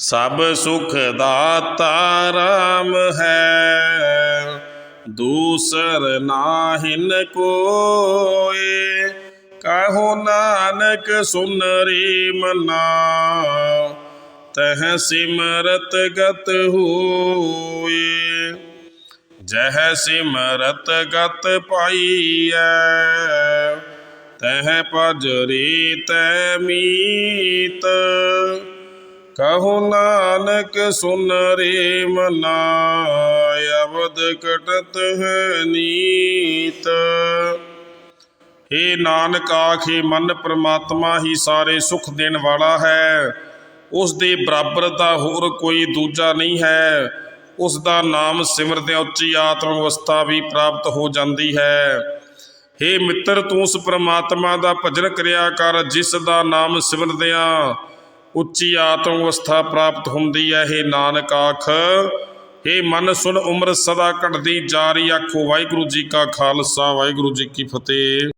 ਸਭ ਸੁਖ ਦਾਤਾ ਰਾਮ ਹੈ। ਦੂਸਰ ਨਾਹਿਨ ਕੋਏ ਕਹੋ ਨਾਨਕ ਸੁਨਰੀ ਮਨਾ। ਤਹ ਸਿਮਰਤ ਗਤ ਹੋਏ ਜਹ ਸਿਮਰਤ ਗਤ ਪਾਈਐ। ਤਹ ਭਜਰੀ ਤੈ ਮੀਤ ਕਹੋ ਨਾਨਕ ਸੁਨ ਰੇ ਮਨਾ ਅਬਦ ਕਟਤ ਹੈ ਨੀਤ। ਏ ਨਾਨਕ ਆਖੇ ਮਨ ਪ੍ਰਮਾਤਮਾ, ਹੀ ਸਾਰੇ ਸੁਖ ਦੇਣ ਵਾਲਾ ਹੈ। ਉਸ ਦੇ ਬਰਾਬਰ ਦਾ ਹੋਰ ਕੋਈ ਦੂਜਾ ਨਹੀਂ ਹੈ। ਉਸ ਦਾ ਨਾਮ ਸਿਮਰਦਿਆਂ ਉੱਚੀ ਆਤਮ ਅਵਸਥਾ ਵੀ ਪ੍ਰਾਪਤ ਹੋ ਜਾਂਦੀ ਹੈ। ਹੇ ਮਿੱਤਰ, ਤੂੰ ਉਸ ਪ੍ਰਮਾਤਮਾ ਦਾ ਭਜਨ ਕਰਿਆ ਕਰ, ਜਿਸ ਦਾ ਨਾਮ ਸਿਮਰਦਿਆਂ ਉੱਚੀ ਆਤਮ ਅਵਸਥਾ ਪ੍ਰਾਪਤ ਹੁੰਦੀ ਹੈ। ਇਹ ਨਾਨਕ ਆਖ ਇਹ ਮਨ ਸੁਨ ਉਮਰ ਸਦਾ ਘਟਦੀ ਜਾ ਰਹੀ। ਆਖੋ, ਵਾਹਿਗੁਰੂ ਜੀ ਕਾ ਖਾਲਸਾ, ਵਾਹਿਗੁਰੂ ਜੀ ਕੀ ਫਤਿਹ।